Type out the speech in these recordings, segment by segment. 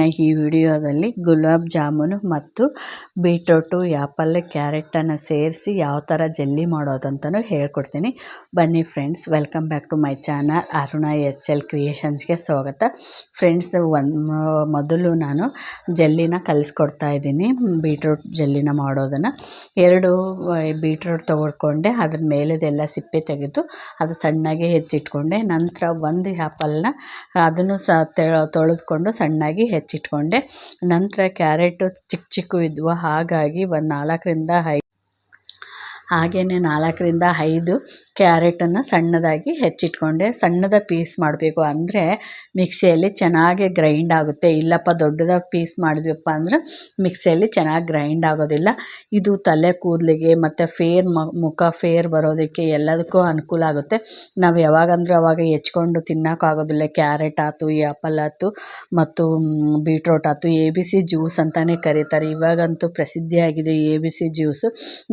ಈ ವಿಡಿಯೋದಲ್ಲಿ ಗುಲಾಬ್ ಜಾಮೂನು ಮತ್ತು ಬೀಟ್ರೋಟು ಆ್ಯಪಲ್ ಕ್ಯಾರೆಟನ್ನು ಸೇರಿಸಿ ಯಾವ ಥರ ಜೆಲ್ಲಿ ಮಾಡೋದಂತಲೂ ಹೇಳ್ಕೊಡ್ತೀನಿ. ಬನ್ನಿ friends, welcome back to my channel Aruna H L ಕ್ರಿಯೇಷನ್ಸ್ಗೆ ಸ್ವಾಗತ. ಫ್ರೆಂಡ್ಸ್, ಒಂದು, ಮೊದಲು ನಾನು ಜೆಲ್ಲಿನ ಕಲಿಸ್ಕೊಡ್ತಾ ಇದ್ದೀನಿ, ಬೀಟ್ರೂಟ್ ಜೆಲ್ಲಿನ ಮಾಡೋದನ್ನು. ಎರಡು, ಬೀಟ್ರೂಟ್ ತೊಗೊಳ್ಕೊಂಡೆ, ಅದ್ರ ಮೇಲೆದೆಲ್ಲ ಸಿಪ್ಪೆ ತೆಗೆದು ಅದು ಸಣ್ಣಗೆ ಹೆಚ್ಚಿಟ್ಕೊಂಡೆ. ನಂತರ ಒಂದು ಆ್ಯಪಲ್ನ ಅದನ್ನು ಸಹ ತೊಳೆದುಕೊಂಡು ಸಣ್ಣಾಗಿ ಹೆಚ್ಚಿಟ್ಕೊಂಡೆ. ನಂತರ ಕ್ಯಾರೆಟು ಚಿಕ್ಕ ಚಿಕ್ಕ ಇದ್ವು. ಹಾಗಾಗಿ ಒಂದು ನಾಲ್ಕರಿಂದ ಐದು ಹಾಗೆಯೇ ನಾಲ್ಕರಿಂದ ಐದು ಕ್ಯಾರೆಟನ್ನು ಸಣ್ಣದಾಗಿ ಹೆಚ್ಚಿಟ್ಕೊಂಡೆ. ಸಣ್ಣದ ಪೀಸ್ ಮಾಡಬೇಕು ಅಂದರೆ ಮಿಕ್ಸಿಯಲ್ಲಿ ಚೆನ್ನಾಗಿ ಗ್ರೈಂಡ್ ಆಗುತ್ತೆ. ಇಲ್ಲಪ್ಪ, ದೊಡ್ಡದಾಗಿ ಪೀಸ್ ಮಾಡಿದ್ವಪ್ಪ ಅಂದ್ರೆ ಮಿಕ್ಸಿಯಲ್ಲಿ ಚೆನ್ನಾಗಿ ಗ್ರೈಂಡ್ ಆಗೋದಿಲ್ಲ. ಇದು ತಲೆ ಕೂದಲಿಗೆ ಮತ್ತು ಫೇರ್ ಮುಖ ಫೇರ್ ಬರೋದಕ್ಕೆ ಎಲ್ಲದಕ್ಕೂ ಅನುಕೂಲ ಆಗುತ್ತೆ. ನಾವು ಯಾವಾಗಂದ್ರೆ ಅವಾಗ ಹೆಚ್ಕೊಂಡು ತಿನ್ನೋಕ್ಕಾಗೋದಿಲ್ಲ ಕ್ಯಾರೆಟ್ ಆಯ್ತು ಆ್ಯಪಲ್ ಆಯ್ತು ಮತ್ತು ಬೀಟ್ರೋಟ್ ಆಯ್ತು, ಎ ಬಿ ಸಿ ಜ್ಯೂಸ್ ಅಂತಲೇ ಕರೀತಾರೆ. ಇವಾಗಂತೂ ಪ್ರಸಿದ್ಧಿಯಾಗಿದೆ ಎ ಬಿ ಸಿ ಜ್ಯೂಸು.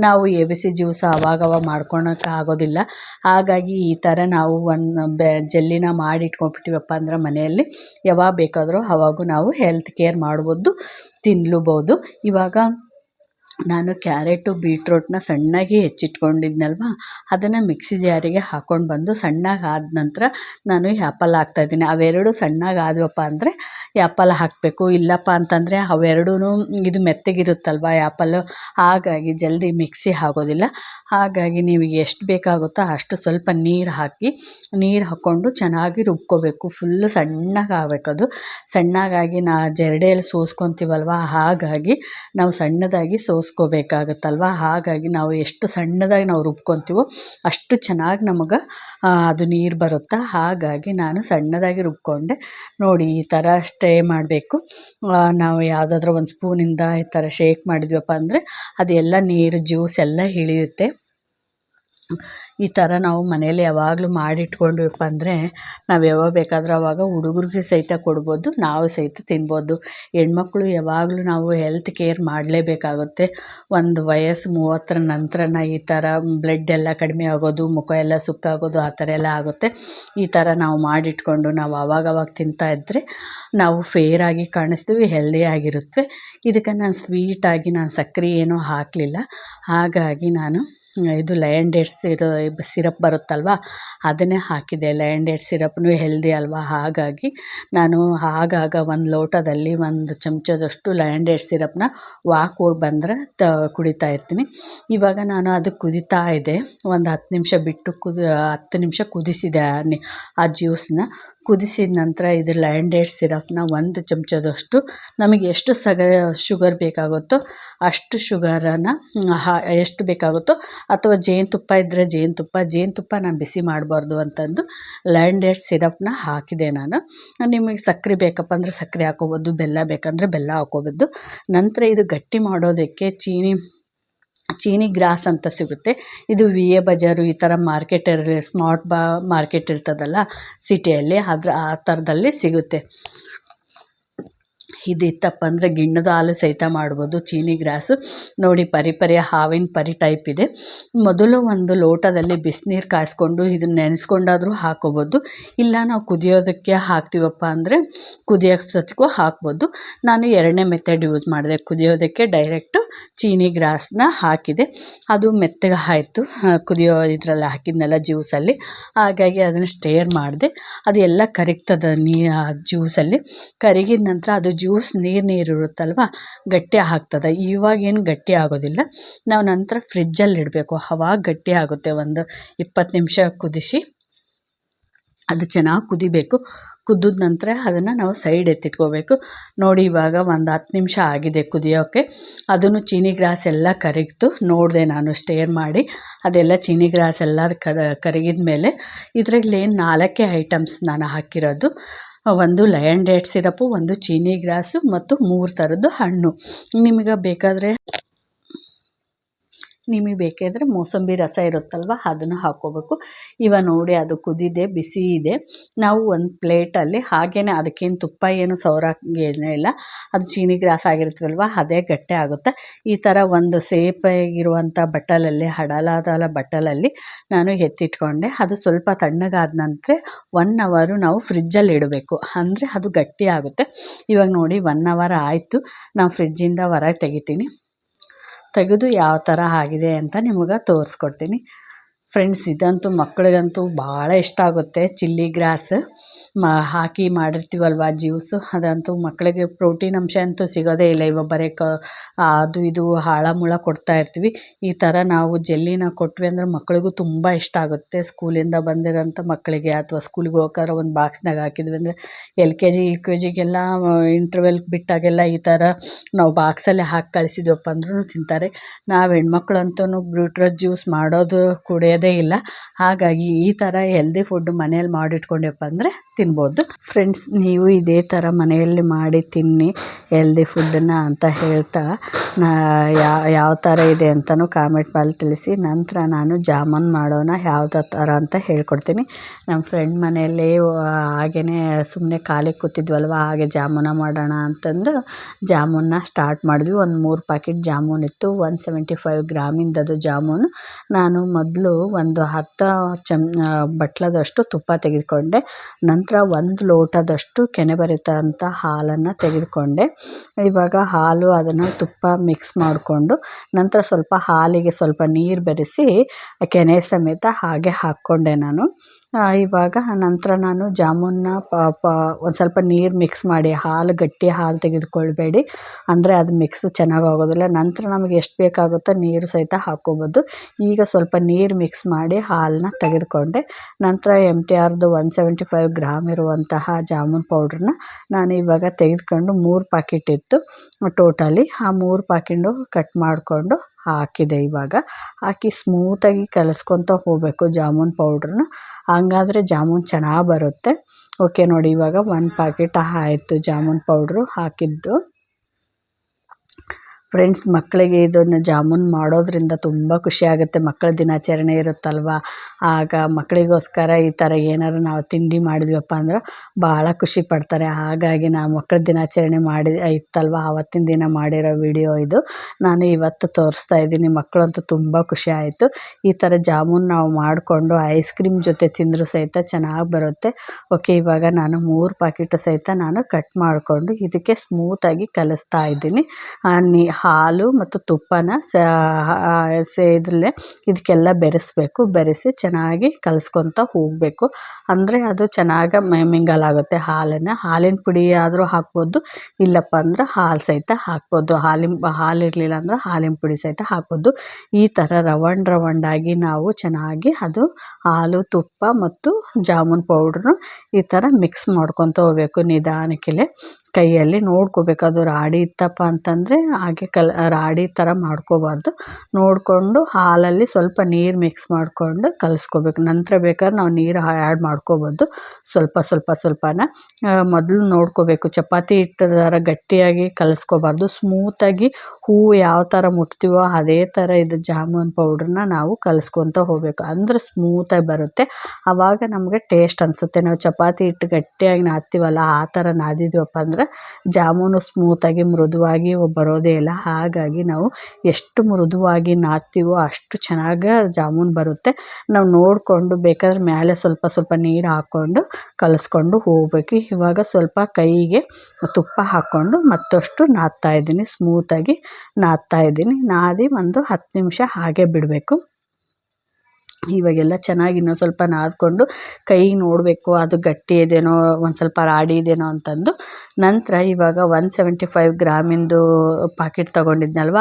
ನಾವು ಎ ಬಿ ಸಿ ಜ್ಯೂಸ್ ಅವಾಗವಾಗ ಮಾಡ್ಕೊಳಕ್ಕೆ ಆಗೋದಿಲ್ಲ. ಹಾಗಾಗಿ ಈ ಥರ ನಾವು ಒಂದು ಬೆ, ಜೆಲ್ಲಿನ ಮಾಡಿ ಇಟ್ಕೊಂಡ್ಬಿಟ್ಟಿವಪ್ಪ ಅಂದ್ರೆ ಮನೆಯಲ್ಲಿ ಯಾವಾಗ ಬೇಕಾದರೂ ಅವಾಗೂ ನಾವು ಹೆಲ್ತ್ ಕೇರ್ ಮಾಡ್ಬೋದು, ತಿನ್ಲೂಬೋದು. ಇವಾಗ ನಾನು ಕ್ಯಾರೆಟು, ಬೀಟ್ರೋಟ್ನ ಸಣ್ಣಗೆ ಹೆಚ್ಚಿಟ್ಕೊಂಡಿದ್ನಲ್ವ? ಅದನ್ನು ಮಿಕ್ಸಿ ಜಾರಿಗೆ ಹಾಕ್ಕೊಂಡು ಬಂದು ಸಣ್ಣಗೆ ಆದ ನಂತರ ನಾನು ಆ್ಯಪಲ್ ಹಾಕ್ತಾಯಿದ್ದೀನಿ ಅವೆರಡು ಸಣ್ಣಗೆ ಆದವಪ್ಪ ಅಂದರೆ ಆ್ಯಪಲ್ ಹಾಕಬೇಕು. ಇಲ್ಲಪ್ಪ ಅಂತಂದರೆ ಅವೆರಡೂ ಇದು ಮೆತ್ತಗಿರುತ್ತಲ್ವ ಆ್ಯಪಲ್ಲು ಹಾಗಾಗಿ ಜಲ್ದಿ ಮಿಕ್ಸಿ ಆಗೋದಿಲ್ಲ. ಹಾಗಾಗಿ ನೀವು ಎಷ್ಟು ಬೇಕಾಗುತ್ತೋ ಅಷ್ಟು ಸ್ವಲ್ಪ ನೀರು ಹಾಕಿ, ನೀರು ಹಾಕ್ಕೊಂಡು ಚೆನ್ನಾಗಿ ರುಬ್ಕೋಬೇಕು. ಫುಲ್ಲು ಸಣ್ಣಗೆ ಆಗಬೇಕದು ಸಣ್ಣಗಾಗಿ ನಾ ಜರಡೆಯಲ್ಲಿ ಸೋಸ್ಕೊತೀವಲ್ವ? ಹಾಗಾಗಿ ನಾವು ಸಣ್ಣದಾಗಿ ಸೋಸ್ಕೋಬೇಕಾಗತ್ತಲ್ವ ಹಾಗಾಗಿ ನಾವು ಎಷ್ಟು ಸಣ್ಣದಾಗಿ ನಾವು ರುಬ್ಕೊತೀವೋ ಅಷ್ಟು ಚೆನ್ನಾಗಿ ನಮಗೆ ಅದು ನೀರು ಬರುತ್ತೆ? ಹಾಗಾಗಿ ನಾನು ಸಣ್ಣದಾಗಿ ರುಬ್ಕೊಂಡೆ. ನೋಡಿ, ಈ ಥರ ಸ್ಟೇ ಮಾಡಬೇಕು. ನಾವು ಯಾವುದಾದ್ರೂ ಒಂದು ಸ್ಪೂನಿಂದ ಈ ಥರ ಶೇಕ್ ಮಾಡಿದ್ವಪ್ಪ ಅಂದರೆ, ಅದೆಲ್ಲ ನೀರು, ಜ್ಯೂಸ್ ಎಲ್ಲ ಇಳಿಯುತ್ತೆ. ಈ ಥರ ನಾವು ಮನೇಲಿ ಯಾವಾಗಲೂ ಮಾಡಿಟ್ಕೊಂಡ್ವಪ್ಪ ಅಂದರೆ ನಾವು ಯಾವಾಗ ಬೇಕಾದರೂ ಆವಾಗ ಹುಡುಗರಿಗೆ ಸಹಿತ ಕೊಡ್ಬೋದು, ನಾವು ಸಹಿತ ತಿನ್ಬೋದು. ಹೆಣ್ಮಕ್ಳು ಯಾವಾಗಲೂ ನಾವು ಹೆಲ್ತ್ ಕೇರ್ ಮಾಡಲೇಬೇಕಾಗುತ್ತೆ. ಒಂದು ವಯಸ್ಸು ಮೂವತ್ತರ ನಂತರನ ಈ ಥರ ಬ್ಲಡ್ ಎಲ್ಲ ಕಡಿಮೆ ಆಗೋದು, ಮುಖ ಎಲ್ಲ ಸುಕ್ಕಾಗೋದು ಆ ಥರ ಎಲ್ಲ ಆಗುತ್ತೆ. ಈ ಥರ ನಾವು ಮಾಡಿಟ್ಕೊಂಡು ನಾವು ಆವಾಗವಾಗ ತಿಂತಾ ಇದ್ದರೆ ನಾವು ಫೇರಾಗಿ ಕಾಣಿಸ್ತೀವಿ ಹೆಲ್ದಿಯಾಗಿರುತ್ತವೆ ಇದಕ್ಕೆ ನಾನು ಸ್ವೀಟಾಗಿ ನಾನು ಸಕ್ಕರೆ ಏನೂ ಹಾಕಲಿಲ್ಲ. ಹಾಗಾಗಿ ನಾನು ಇದು ಲಯನ್ ಡೇಟ್ಸ್ ಸಿರಪ್ ಬರುತ್ತಲ್ವ? ಅದನ್ನೇ ಹಾಕಿದೆ. ಲಯನ್ ಸಿರಪ್ನು ಹೆಲ್ದಿ ಅಲ್ವಾ? ಹಾಗಾಗಿ ನಾನು ಆಗಾಗ ಒಂದು ಲೋಟದಲ್ಲಿ ಒಂದು ಚಮಚದಷ್ಟು ಲಯನ್ ಸಿರಪ್ನ ವಾಕ್ ಹೋಗಿ ಬಂದರೆ ತ, ಕುಡಿತಾ ಇರ್ತೀನಿ. ಇವಾಗ ನಾನು ಅದು ಕುದಿತಾ ಇದೆ. ಒಂದು ಹತ್ತು ನಿಮಿಷ ಬಿಟ್ಟು ಕುದಿ, ಹತ್ತು ನಿಮಿಷ ಕುದಿಸಿದೆ ಆ ಜ್ಯೂಸನ್ನ ಕುದಿಸಿದ ನಂತರ ಇದು ಲ್ಯಾಂಡೆಡ್ ಸಿರಪ್ನ ಒಂದು ಚಮಚದಷ್ಟು ನಮಗೆ ಎಷ್ಟು ಸಗ, ಶುಗರ್ ಬೇಕಾಗುತ್ತೋ ಅಷ್ಟು ಶುಗರನ್ನು, ಹಾ, ಎಷ್ಟು ಬೇಕಾಗುತ್ತೋ ಅಥವಾ ಜೇನುತುಪ್ಪ ಇದ್ದರೆ ಜೇನುತುಪ್ಪ ಜೇನುತುಪ್ಪ ನಾನು ಬಿಸಿ ಮಾಡಬಾರ್ದು ಅಂತಂದು ಲ್ಯಾಂಡೆಡ್ ಸಿರಪ್ನ ಹಾಕಿದೆ ನಾನು. ನಿಮಗೆ ಸಕ್ಕರೆ ಬೇಕಪ್ಪ ಅಂದರೆ ಸಕ್ಕರೆ ಹಾಕೋಬೋದು, ಬೆಲ್ಲ ಬೇಕಂದರೆ ಬೆಲ್ಲ ಹಾಕೋಬೋದು. ನಂತರ ಇದು ಗಟ್ಟಿ ಮಾಡೋದಕ್ಕೆ ಚೀನಿ ಚೀನಿ ಗ್ರಾಸ್ ಅಂತ ಸಿಗುತ್ತೆ. ಇದು ವಿ ಎ ಬಜಾರು ಈ ಥರ ಮಾರ್ಕೆಟ್ ಸ್ಮಾರ್ಟ್ ಬಾ ಮಾರ್ಕೆಟ್ ಇರ್ತದಲ್ಲ ಸಿಟಿಯಲ್ಲಿ, ಅದ್ರ ಆ ಥರದಲ್ಲಿ ಸಿಗುತ್ತೆ. ಇದಿತ್ತಪ್ಪ ಅಂದರೆ ಗಿಣ್ಣದ ಹಾಲು ಸಹಿತ ಮಾಡ್ಬೋದು, ಚೀನಿ ಗ್ರಾಸು. ನೋಡಿ, ಪರಿ ಪರಿ ಹಾವಿನ ಪರಿ ಟೈಪ್ ಇದೆ. ಮೊದಲು ಒಂದು ಲೋಟದಲ್ಲಿ ಬಿಸಿನೀರು ಕಾಯಿಸ್ಕೊಂಡು ಇದನ್ನ ನೆನೆಸ್ಕೊಂಡಾದರೂ ಹಾಕೋಬೋದು. ಇಲ್ಲ, ನಾವು ಕುದಿಯೋದಕ್ಕೆ ಹಾಕ್ತೀವಪ್ಪ ಅಂದರೆ ಕುದಿಯೋಕ್ಕೆ ಹಾಕ್ಬೋದು. ನಾನು ಎರಡನೇ ಮೆಥಡ್ ಯೂಸ್ ಮಾಡಿದೆ. ಕುದಿಯೋದಕ್ಕೆ ಡೈರೆಕ್ಟು ಚೀನಿ ಗ್ರಾಸನ್ನ ಹಾಕಿದೆ. ಅದು ಮೆತ್ತಗೆ ಆಯಿತು. ಕುದಿಯೋ ಇದರಲ್ಲಿ ಹಾಕಿದ್ನೆಲ್ಲ ಜ್ಯೂಸಲ್ಲಿ ಹಾಗಾಗಿ ಅದನ್ನು ಸ್ಟೇರ್ ಮಾಡಿದೆ. ಅದು ಎಲ್ಲ ಕರಗ್ತದೆ ನೀ ಜ್ಯೂಸಲ್ಲಿ ಕರಿಗಿದ ನಂತರ ಅದು ಜ್ಯೂಸ್ ನೀರು ನೀರು ಇರುತ್ತಲ್ವ? ಗಟ್ಟಿ ಆಗ್ತದೆ. ಇವಾಗೇನು ಗಟ್ಟಿ ಆಗೋದಿಲ್ಲ. ನಾವು ನಂತರ ಫ್ರಿಜ್ಜಲ್ಲಿ ಇಡಬೇಕು. ಅವಾಗ ಗಟ್ಟಿ ಆಗುತ್ತೆ. ಒಂದು ಇಪ್ಪತ್ತು ನಿಮಿಷ ಕುದಿಸಿ ಅದು ಚೆನ್ನಾಗಿ ಕುದಿಬೇಕು. ಕುದ್ದಿದ ನಂತರ ಅದನ್ನು ನಾವು ಸೈಡ್ ಎತ್ತಿಟ್ಕೋಬೇಕು. ನೋಡಿ ಇವಾಗ ಒಂದು ಹತ್ತು ನಿಮಿಷ ಆಗಿದೆ ಕುದಿಯೋಕ್ಕೆ ಅದನ್ನು ಚೀನಿ ಗ್ರಾಸ್ ಎಲ್ಲ ಕರಗಿತು ನೋಡಿದೆ ನಾನು ಸ್ಟೇರ್ ಮಾಡಿ. ಅದೆಲ್ಲ ಚೀನಿ ಗ್ರಾಸ್ ಎಲ್ಲ ಕರಗಿದ ಮೇಲೆ ಇದರಲ್ಲಿ ನಾಲ್ಕೇ ಐಟಮ್ಸ್ ನಾನು ಹಾಕಿರೋದು. ಒಂದು ಲಯನ್ ಡೇಟ್ ಸಿರಪು ಒಂದು ಚೀನಿ ಗ್ರಾಸು ಮತ್ತು ಮೂರು ಥರದ್ದು ಹಣ್ಣು. ನಿಮಗೆ ಬೇಕಾದರೆ ನಿಮಗೆ ಬೇಕಿದ್ರೆ ಮೋಸಂಬಿ ರಸ ಇರುತ್ತಲ್ವ, ಅದನ್ನು ಹಾಕ್ಕೋಬೇಕು ಇವಾಗ ನೋಡಿ ಅದು ಕುದಿದೆ, ಬಿಸಿ ಇದೆ. ನಾವು ಒಂದು ಪ್ಲೇಟಲ್ಲಿ ಹಾಗೇ ಅದಕ್ಕೇನು ತುಪ್ಪ ಏನು ಸೌರಾಗೇನೇ ಇಲ್ಲ, ಅದು ಚೀನಿ ಗ್ರಾಸ್ ಆಗಿರ್ತೀವಲ್ವ ಅದೇ ಗಟ್ಟೆ ಆಗುತ್ತೆ. ಈ ಥರ ಒಂದು ಸೇಪಾಗಿರುವಂಥ ಬಟ್ಟಲಲ್ಲಿ, ಹಡಲಾದ ಬಟ್ಟಲಲ್ಲಿ ನಾನು ಎತ್ತಿಟ್ಕೊಂಡೆ. ಅದು ಸ್ವಲ್ಪ ತಣ್ಣಗಾದ ನಂತರ ಒನ್ ಅವರು ನಾವು ಫ್ರಿಜ್ಜಲ್ಲಿ ಇಡಬೇಕು. ಅಂದರೆ ಅದು ಗಟ್ಟಿ ಆಗುತ್ತೆ. ಇವಾಗ ನೋಡಿ ಒನ್ ಅವರ್ ಆಯಿತು. ನಾವು ಫ್ರಿಜ್ಜಿಂದ ಹೊರಗೆ ತೆಗಿತೀನಿ. ತೆಗೆದು ಯಾವ ಥರ ಆಗಿದೆ ಅಂತ ನಿಮಗೆ ತೋರಿಸ್ಕೊಡ್ತೀನಿ. ಫ್ರೆಂಡ್ಸ್ ಇದಂತೂ ಮಕ್ಕಳಿಗಂತೂ ಭಾಳ ಇಷ್ಟ ಆಗುತ್ತೆ ಚಿಲ್ಲಿ ಗ್ರಾಸ್. ಮ, ಹಾಕಿ ಮಾಡಿರ್ತೀವಲ್ವ ಜ್ಯೂಸು? ಅದಂತೂ ಮಕ್ಕಳಿಗೆ ಪ್ರೋಟೀನ್ ಅಂಶ ಅಂತೂ ಸಿಗೋದೇ ಇಲ್ಲ. ಇವಾಗ ಬರೀ ಕ, ಅದು ಇದು ಹಾಳ ಮುಳ ಕೊಡ್ತಾ ಇರ್ತೀವಿ. ಈ ಥರ ನಾವು ಜೆಲ್ಲಿನ ಕೊಟ್ವಿ ಅಂದ್ರೆ ಮಕ್ಕಳಿಗೂ ತುಂಬ ಇಷ್ಟ ಆಗುತ್ತೆ. ಸ್ಕೂಲಿಂದ ಬಂದಿರೋಂಥ ಮಕ್ಕಳಿಗೆ ಅಥವಾ ಸ್ಕೂಲಿಗೆ ಹೋಗೋಕಾರ ಒಂದು ಬಾಕ್ಸ್ನಾಗ ಹಾಕಿದ್ವಿ ಅಂದರೆ L K G, U K ಜಿಗೆಲ್ಲ interval ಬಿಟ್ಟಾಗೆಲ್ಲ ಈ ಥರ ನಾವು ಬಾಕ್ಸಲ್ಲಿ ಹಾಕಿ ಕಳಿಸಿದ್ವಪ್ಪ ಅಂದ್ರೂ ತಿಂತಾರೆ. ನಾವು ಹೆಣ್ಮಕ್ಳು ಅಂತೂ ಜ್ಯೂಸ್ ಮಾಡೋದು ಕುಡಿಯೋದೇ ಇಲ್ಲ. ಹಾಗಾಗಿ ಈ ಥರ ಹೆಲ್ದಿ ಫುಡ್ ಮನೆಯಲ್ಲಿ ಮಾಡಿಟ್ಕೊಂಡ್ಯಪ್ಪ ಅಂದರೆ ತಿನ್ಬೋದು. ಫ್ರೆಂಡ್ಸ್ ನೀವು ಇದೇ ಥರ ಮನೆಯಲ್ಲಿ ಮಾಡಿ ತಿನ್ನಿ ಹೆಲ್ದಿ ಫುಡ್ಡನ್ನು ಅಂತ ಹೇಳ್ತಾ, ನಾ ಯಾವ ಥರ ಇದೆ ಅಂತಲೂ ಕಾಮೆಂಟ್ ಮಾಡಿ ತಿಳಿಸಿ, ನಂತರ ನಾನು ಜಾಮೂನ್ ಮಾಡೋಣ ಯಾವ್ದು ಥರ ಅಂತ ಹೇಳ್ಕೊಡ್ತೀನಿ. ನಮ್ಮ ಫ್ರೆಂಡ್ ಮನೆಯಲ್ಲಿ ಹಾಗೇ ಸುಮ್ಮನೆ ಖಾಲಿ ಕೂತಿದ್ವಲ್ವ, ಹಾಗೆ ಜಾಮೂನ ಮಾಡೋಣ ಅಂತಂದು ಜಾಮೂನ್ನ ಸ್ಟಾರ್ಟ್ ಮಾಡಿದ್ವಿ. ಒಂದು ಮೂರು ಪ್ಯಾಕೆಟ್ ಜಾಮೂನ್ ಇತ್ತು. ಒನ್ ಸೆವೆಂಟಿ ಫೈವ್ ಗ್ರಾಮಿಂದದು ಜಾಮೂನು. ನಾನು ಮೊದಲು ಒಂದು ಹತ್ತು ಚಮ್ ಬಟ್ಲದಷ್ಟು ತುಪ್ಪ ತೆಗೆದುಕೊಂಡೆ. ನಂತರ ಒಂದು ಲೋಟದಷ್ಟು ಕೆನೆ ಬರಿತಂಥ ಹಾಲನ್ನು ತೆಗೆದುಕೊಂಡೆ. ಇವಾಗ ಹಾಲು ಅದನ್ನು ತುಪ್ಪ ಮಿಕ್ಸ್ ಮಾಡಿಕೊಂಡು ನಂತರ ಸ್ವಲ್ಪ ಹಾಲಿಗೆ ಸ್ವಲ್ಪ ನೀರು ಬೆರೆಸಿ ಕೆನೆ ಸಮೇತ ಹಾಗೆ ಹಾಕ್ಕೊಂಡೆ ನಾನು. ಇವಾಗ ನಂತರ ನಾನು ಜಾಮೂನ್ನ ಒಂದು ಸ್ವಲ್ಪ ನೀರು ಮಿಕ್ಸ್ ಮಾಡಿ, ಹಾಲು, ಗಟ್ಟಿ ಹಾಲು ತೆಗೆದುಕೊಳ್ಬೇಡಿ. ಅಂದರೆ ಅದು ಮಿಕ್ಸ್ ಚೆನ್ನಾಗಿ ಆಗೋದಿಲ್ಲ ನಂತರ ನಮಗೆ ಎಷ್ಟು ಬೇಕಾಗುತ್ತೋ ನೀರು ಸಹಿತ ಹಾಕ್ಕೋಬೋದು. ಈಗ ಸ್ವಲ್ಪ ನೀರು ಮಿಕ್ಸ್ ಮಾಡಿ ಹಾಲನ್ನ ತೆಗೆದುಕೊಂಡೆ. ನಂತರ ಎಂ ಟಿ ಆರ್ದು ಒನ್ ಸೆವೆಂಟಿ ಫೈವ್ ಗ್ರಾಮ್ ಇರುವಂತಹ ಜಾಮೂನ್ ಪೌಡ್ರನ್ನ ನಾನು ಇವಾಗ ತೆಗೆದುಕೊಂಡು ಮೂರು ಪಾಕಿಟ್ ಇತ್ತು ಟೋಟಲಿ ಆ ಮೂರು ಪಾಕಿಟು ಕಟ್ ಮಾಡಿಕೊಂಡು ಹಾಕಿದೆ ಇವಾಗ. ಹಾಕಿ ಸ್ಮೂತಾಗಿ ಕಲಸ್ಕೊತ ಹೋಗಬೇಕು ಜಾಮೂನ್ ಪೌಡ್ರನ್ನ ಹಂಗಾದ್ರೆ ಜಾಮೂನ್ ಚೆನ್ನಾಗಿ ಬರುತ್ತೆ. ಓಕೆ ನೋಡಿ ಇವಾಗ ಒಂದು ಪ್ಯಾಕೆಟ್ ಆಯಿತು ಜಾಮೂನ್ ಪೌಡ್ರು ಹಾಕಿದ್ದು. ಫ್ರೆಂಡ್ಸ್ ಮಕ್ಕಳಿಗೆ ಇದನ್ನು ಜಾಮೂನ್ ಮಾಡೋದರಿಂದ ತುಂಬ ಖುಷಿ ಆಗುತ್ತೆ. ಮಕ್ಕಳ ದಿನಾಚರಣೆ ಇರುತ್ತಲ್ವ? ಆಗ ಮಕ್ಕಳಿಗೋಸ್ಕರ ಈ ಥರ ಏನಾದ್ರು ನಾವು ತಿಂಡಿ ಮಾಡಿದ್ವಪ್ಪ ಅಂದ್ರೆ ಭಾಳ ಖುಷಿ ಪಡ್ತಾರೆ. ಹಾಗಾಗಿ ನಾವು ಮಕ್ಕಳ ದಿನಾಚರಣೆ ಮಾಡಿ, ಇತ್ತಲ್ವ? ಆವತ್ತಿನ ದಿನ ಮಾಡಿರೋ ವಿಡಿಯೋ ಇದು. ನಾನು ಇವತ್ತು ತೋರಿಸ್ತಾ ಇದ್ದೀನಿ. ಮಕ್ಕಳಂತೂ ತುಂಬ ಖುಷಿ ಆಯಿತು. ಈ ಥರ ಜಾಮೂನ್ ನಾವು ಮಾಡಿಕೊಂಡು ಐಸ್ ಕ್ರೀಮ್ ಜೊತೆ ತಿಂದರೂ ಸಹಿತ ಚೆನ್ನಾಗಿ ಬರುತ್ತೆ. ಓಕೆ, ಇವಾಗ ನಾನು ಮೂರು ಪ್ಯಾಕೆಟ್ ಸಹಿತ ನಾನು ಕಟ್ ಮಾಡಿಕೊಂಡು ಇದಕ್ಕೆ ಸ್ಮೂತಾಗಿ ಕಲಿಸ್ತಾ ಇದ್ದೀನಿ. ನೀ ಹಾಲು ಮತ್ತು ತುಪ್ಪನ ಸೇ ಇದರಲ್ಲೇ ಇದಕ್ಕೆಲ್ಲ ಬೆರೆಸಬೇಕು. ಬೆರೆಸಿ ಚೆನ್ನಾಗಿ ಕಲಸ್ಕೊತ ಹೋಗಬೇಕು. ಅಂದರೆ ಅದು ಚೆನ್ನಾಗಿ ಮಿಂಗಲ್ ಆಗುತ್ತೆ ಹಾಲನ್ನು. ಹಾಲಿನ ಪುಡಿ ಆದರೂ ಹಾಕ್ಬೋದು, ಇಲ್ಲಪ್ಪ ಅಂದ್ರೆ ಹಾಲು ಸಹಿತ ಹಾಕ್ಬೋದು. ಹಾಲಿನ, ಹಾಲು ಇರಲಿಲ್ಲ ಅಂದ್ರೆ ಹಾಲಿನ ಪುಡಿ ಸಹಿತ ಹಾಕ್ಬೋದು. ಈ ಥರ ರವಂಡ್ ರವಂಡಾಗಿ ನಾವು ಚೆನ್ನಾಗಿ ಅದು ಹಾಲು, ತುಪ್ಪ ಮತ್ತು ಜಾಮೂನ್ ಪೌಡ್ರನ್ನು ಈ ಥರ ಮಿಕ್ಸ್ ಮಾಡ್ಕೊತ ಹೋಗ್ಬೇಕು ನಿಧಾನಕ್ಕೆ ಕೈಯಲ್ಲಿ ನೋಡ್ಕೋಬೇಕು. ಅದು ರಾಡಿ ಇತ್ತಪ್ಪ ಅಂತಂದರೆ ಹಾಗೆ ಕಲ್, ರಾಡಿ ಥರ ಮಾಡ್ಕೋಬಾರ್ದು. ನೋಡಿಕೊಂಡು ಹಾಲಲ್ಲಿ ಸ್ವಲ್ಪ ನೀರು ಮಿಕ್ಸ್ ಮಾಡಿಕೊಂಡು ಕಲಸ್ಕೋಬೇಕು. ನಂತರ ಬೇಕಾದ್ರೆ ನಾವು ನೀರು ಆ್ಯಡ್ ಮಾಡ್ಕೋಬೋದು. ಸ್ವಲ್ಪ ಸ್ವಲ್ಪ, ಸ್ವಲ್ಪನ. ಮೊದಲು ನೋಡ್ಕೋಬೇಕು. ಚಪಾತಿ ಹಿಟ್ಟು ಥರ ಗಟ್ಟಿಯಾಗಿ ಕಲಸ್ಕೋಬಾರ್ದು. ಸ್ಮೂತಾಗಿ ಹೂವು ಯಾವ ಥರ ಮುಟ್ತೀವೋ ಅದೇ ಥರ ಇದು ಜಾಮೂನ್ ಪೌಡ್ರನ್ನ ನಾವು ಕಲಸ್ಕೊತ ಹೋಗಬೇಕು. ಅಂದರೆ ಸ್ಮೂತಾಗಿ ಬರುತ್ತೆ. ಆವಾಗ ನಮಗೆ ಟೇಸ್ಟ್ ಅನಿಸುತ್ತೆ. ನಾವು ಚಪಾತಿ ಹಿಟ್ಟು ಗಟ್ಟಿಯಾಗಿ ನಾದ್ತೀವಲ್ಲ ಆ ಥರ ನಾದಿದ್ವಪ್ಪ ಅಂದ್ರೆ ಜಾಮೂನು ಸ್ಮೂತಾಗಿ ಮೃದುವಾಗಿ ಬರೋದೇ ಇಲ್ಲ. ಹಾಗಾಗಿ ನಾವು ಎಷ್ಟು ಮೃದುವಾಗಿ ನಾದ್ತೀವೋ ಅಷ್ಟು ಚೆನ್ನಾಗಿ ಜಾಮೂನ್ ಬರುತ್ತೆ. ನಾವು ನೋಡಿಕೊಂಡು ಬೇಕಾದ್ರೆ ಮೇಲೆ ಸ್ವಲ್ಪ ಸ್ವಲ್ಪ ನೀರು ಹಾಕ್ಕೊಂಡು ಕಲಸ್ಕೊಂಡು ಹೋಗ್ಬೇಕು. ಇವಾಗ ಸ್ವಲ್ಪ ಕೈಗೆ ತುಪ್ಪ ಹಾಕ್ಕೊಂಡು ಮತ್ತಷ್ಟು ನಾದ್ತಾ ಇದ್ದೀನಿ. ಸ್ಮೂತಾಗಿ ನಾದ್ತಾ ಇದ್ದೀನಿ. ನಾದಿ ಒಂದು ಹತ್ತು ನಿಮಿಷ ಹಾಗೆ ಬಿಡಬೇಕು. ಇವಾಗೆಲ್ಲ ಚೆನ್ನಾಗಿ ಇನ್ನೊಂದು ಸ್ವಲ್ಪ ನಾದಿಕೊಂಡು ಕೈ ನೋಡಬೇಕು ಅದು ಗಟ್ಟಿ ಇದೆಯೋ ಒಂದು ಸ್ವಲ್ಪ ರಾಡಿ ಇದೆಯೋ ಅಂತಂದು. ನಂತರ ಇವಾಗ ಒನ್ ಸೆವೆಂಟಿ ಫೈವ್ ಗ್ರಾಮಿಂದು ಪಾಕಿಟ್ ತೊಗೊಂಡಿದ್ನಲ್ವ?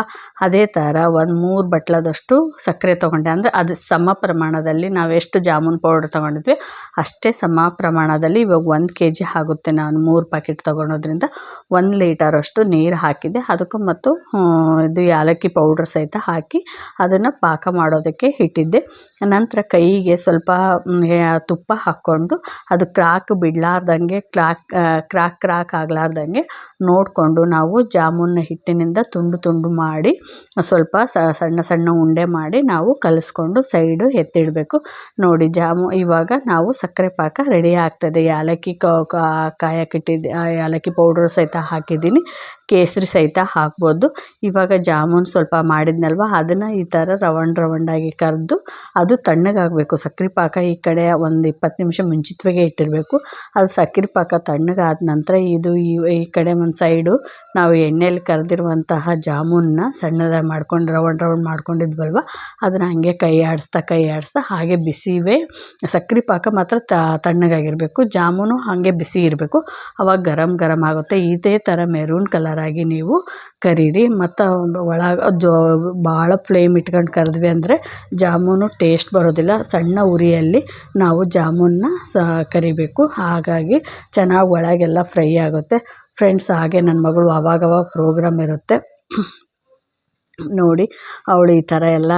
ಅದೇ ಥರ ಒಂದು ಮೂರು ಬಟ್ಲದಷ್ಟು ಸಕ್ಕರೆ ತೊಗೊಂಡೆ. ಅಂದರೆ ಅದು ಸಮ ಪ್ರಮಾಣದಲ್ಲಿ ನಾವು ಎಷ್ಟು ಜಾಮೂನ್ ಪೌಡ್ರ್ ತೊಗೊಂಡಿದ್ವಿ, ಅಷ್ಟೇ ಸಮ ಪ್ರಮಾಣದಲ್ಲಿ ಇವಾಗ ಒಂದು ಕೆ ಜಿ ಆಗುತ್ತೆ ನಾನು ಮೂರು ಪ್ಯಾಕೆಟ್ ತೊಗೊಳೋದ್ರಿಂದ ಒಂದು ಲೀಟರಷ್ಟು ನೀರು ಹಾಕಿದೆ ಅದಕ್ಕೂ ಮತ್ತು ಇದು ಏಲಕ್ಕಿ ಪೌಡ್ರ್ ಸಹಿತ ಹಾಕಿ ಅದನ್ನು ಪಾಕ ಮಾಡೋದಕ್ಕೆ ಇಟ್ಟಿದ್ದೆ. ನಂತರ ಕೈಗೆ ಸ್ವಲ್ಪ ತುಪ್ಪ ಹಾಕ್ಕೊಂಡು ಅದು ಕ್ರಾಕ್ ಬಿಡಲಾರ್ದಂಗೆ ಕ್ರಾಕ್ ಕ್ರಾಕ್ ಕ್ರಾಕ್ ಆಗಲಾರ್ದಂಗೆ ನೋಡಿಕೊಂಡು ನಾವು ಜಾಮೂನ್ ಹಿಟ್ಟಿನಿಂದ ತುಂಡು ತುಂಡು ಮಾಡಿ, ಸ್ವಲ್ಪ ಸಣ್ಣ ಸಣ್ಣ ಉಂಡೆ ಮಾಡಿ ನಾವು ಕಲಸ್ಕೊಂಡು ಸೈಡು ಎತ್ತಿಡಬೇಕು. ನೋಡಿ, ಜಾಮು, ಇವಾಗ ನಾವು ಸಕ್ಕರೆ ಪಾಕ ರೆಡಿ ಆಗ್ತದೆ. ಏಲಕ್ಕಿ ಕಾಯಕ್ಕಿಟ್ಟಿದ್ದೆ ಏಲಕ್ಕಿ ಪೌಡ್ರ್ ಸಹಿತ ಹಾಕಿದ್ದೀನಿ. ಕೇಸರಿ ಸಹಿತ ಹಾಕ್ಬೋದು. ಇವಾಗ ಜಾಮೂನ್ ಸ್ವಲ್ಪ ಮಾಡಿದ್ನಲ್ವ, ಅದನ್ನು ಈ ಥರ ರವಂಡ್ ರವಂಡಾಗಿ ಕರೆದು ಅದು ತಣ್ಣಗಾಗಬೇಕು. ಸಕ್ಕರೆ ಪಾಕ ಈ ಕಡೆ ಒಂದು ಇಪ್ಪತ್ತು ನಿಮಿಷ ಮುಂಚಿತವಾಗೇ ಇಟ್ಟಿರಬೇಕು. ಅದು ಸಕ್ಕರೆ ಪಾಕ ತಣ್ಣಗಾದ ನಂತರ ಇದು ಈ ಕಡೆ ಒಂದು ಸೈಡು ನಾವು ಎಣ್ಣೆಯಲ್ಲಿ ಕರೆದಿರುವಂತಹ ಜಾಮೂನ್ನ ಸಣ್ಣದಾಗಿ ಮಾಡ್ಕೊಂಡು, ರೌಂಡ್ ರೌಂಡ್ ಮಾಡ್ಕೊಂಡಿದ್ವಲ್ವ? ಅದನ್ನು ಹಾಗೆ ಕೈ ಆಡಿಸ್ತಾ ಕೈ ಆಡಿಸ್ತಾ ಹಾಗೆ ಬಿಸಿವೆ ಸಕ್ಕರೆ ಪಾಕ ಮಾತ್ರ ತಣ್ಣಗಾಗಿರಬೇಕು. ಜಾಮೂನು ಹಾಗೆ ಬಿಸಿ ಇರಬೇಕು. ಅವಾಗ ಗರಮ್ ಗರಮ್ ಆಗುತ್ತೆ. ಇದೇ ಥರ ಮೆರೂನ್ ಕಲರಾಗಿ ನೀವು ಕರೀರಿ. ಮತ್ತು ಒಳಗೆ ಜೋ ಭಾಳ ಫ್ಲೇಮ್ ಇಟ್ಕೊಂಡು ಕರಿದ್ವಿ ಅಂದರೆ ಜಾಮೂನು ಟೇಸ್ಟ್ ಬರೋದಿಲ್ಲ. ಸಣ್ಣ ಉರಿಯಲ್ಲಿ ನಾವು ಜಾಮೂನ್ನ ಸ ಕರಿಬೇಕು. ಹಾಗಾಗಿ ಚೆನ್ನಾಗಿ ಒಳಗೆಲ್ಲ ಫ್ರೈ ಆಗುತ್ತೆ. ಫ್ರೆಂಡ್ಸ್ ಹಾಗೆ ನನ್ನ ಮಗಳು ಅವಾಗವಾಗ ಪ್ರೋಗ್ರಾಮ್ ಇರುತ್ತೆ. ನೋಡಿ, ಅವಳು ಈ ಥರ ಎಲ್ಲ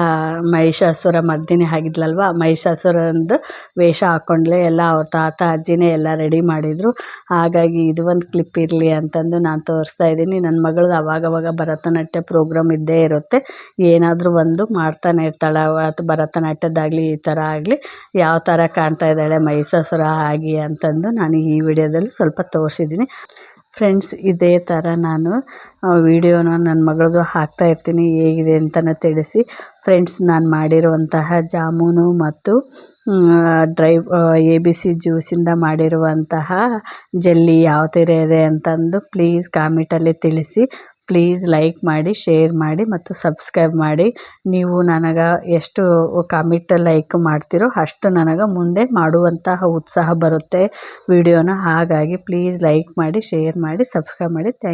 ಮಹಿಷಾಸುರ ಮರ್ದಿನಿ ಆಗಿದ್ಲಲ್ವ? ಮಹಿಷಾಸುರಂದು ವೇಷ ಹಾಕ್ಕೊಂಡ್ಲೆ ಎಲ್ಲ ಅವ್ರ ತಾತ, ಅಜ್ಜಿನೇ ಎಲ್ಲ ರೆಡಿ ಮಾಡಿದರು. ಹಾಗಾಗಿ ಇದು ಒಂದು ಕ್ಲಿಪ್ ಇರಲಿ ಅಂತಂದು ನಾನು ತೋರಿಸ್ತಾ ಇದ್ದೀನಿ. ನನ್ನ ಮಗಳದ್ದು ಅವಾಗವಾಗ ಭರತನಾಟ್ಯ ಪ್ರೋಗ್ರಾಮ್ ಇದ್ದೇ ಇರುತ್ತೆ. ಏನಾದರೂ ಒಂದು ಮಾಡ್ತಾನೆ ಇರ್ತಾಳೆ. ಅವತ್ತು ಭರತನಾಟ್ಯದ್ದಾಗಲಿ ಈ ಥರ ಆಗಲಿ, ಯಾವ ಥರ ಕಾಣ್ತಾ ಇದ್ದಾಳೆ ಮಹಿಷಾಸುರ ಆಗಿ ಅಂತಂದು ನಾನು ಈ ವಿಡಿಯೋದಲ್ಲಿ ಸ್ವಲ್ಪ ತೋರಿಸಿದ್ದೀನಿ. ಫ್ರೆಂಡ್ಸ್ ಇದೇ ಥರ ನಾನು ವಿಡಿಯೋನ ನನ್ನ ಮಗಳದು ಹಾಕ್ತಾ ಇರ್ತೀನಿ, ಹೇಗಿದೆ ಅಂತಲೂ ತಿಳಿಸಿ. ಫ್ರೆಂಡ್ಸ್ ನಾನು ಮಾಡಿರುವಂತಹ ಜಾಮೂನು ಮತ್ತು ಡ್ರೈ ಎ ಬಿ ಸಿ ಜ್ಯೂಸಿಂದ ಮಾಡಿರುವಂತಹ ಜೆಲ್ಲಿ ಯಾವ ಥರ ಇದೆ ಅಂತಂದು ಪ್ಲೀಸ್ ಕಾಮೆಂಟಲ್ಲಿ ತಿಳಿಸಿ. ಪ್ಲೀಸ್ ಲೈಕ್ ಮಾಡಿ ಶೇರ್ ಮಾಡಿ ಮತ್ತು ಸಬ್ಸ್ಕ್ರೈಬ್ ಮಾಡಿ. ನೀವು ನನಗೆ ಎಷ್ಟು ಕಾಮೆಂಟ್ ಲೈಕ್ ಮಾಡ್ತಿರೋ ಅಷ್ಟು ನನಗೆ ಮುಂದೆ ಮಾಡುವಂತಹ ಉತ್ಸಾಹ ಬರುತ್ತೆ. ವಿಡಿಯೋನ ಹಾಗಾಗಿ ಪ್ಲೀಸ್ ಲೈಕ್ ಮಾಡಿ ಶೇರ್ ಮಾಡಿ ಸಬ್ಸ್ಕ್ರೈಬ್ ಮಾಡಿ. ಥ್ಯಾಂಕ್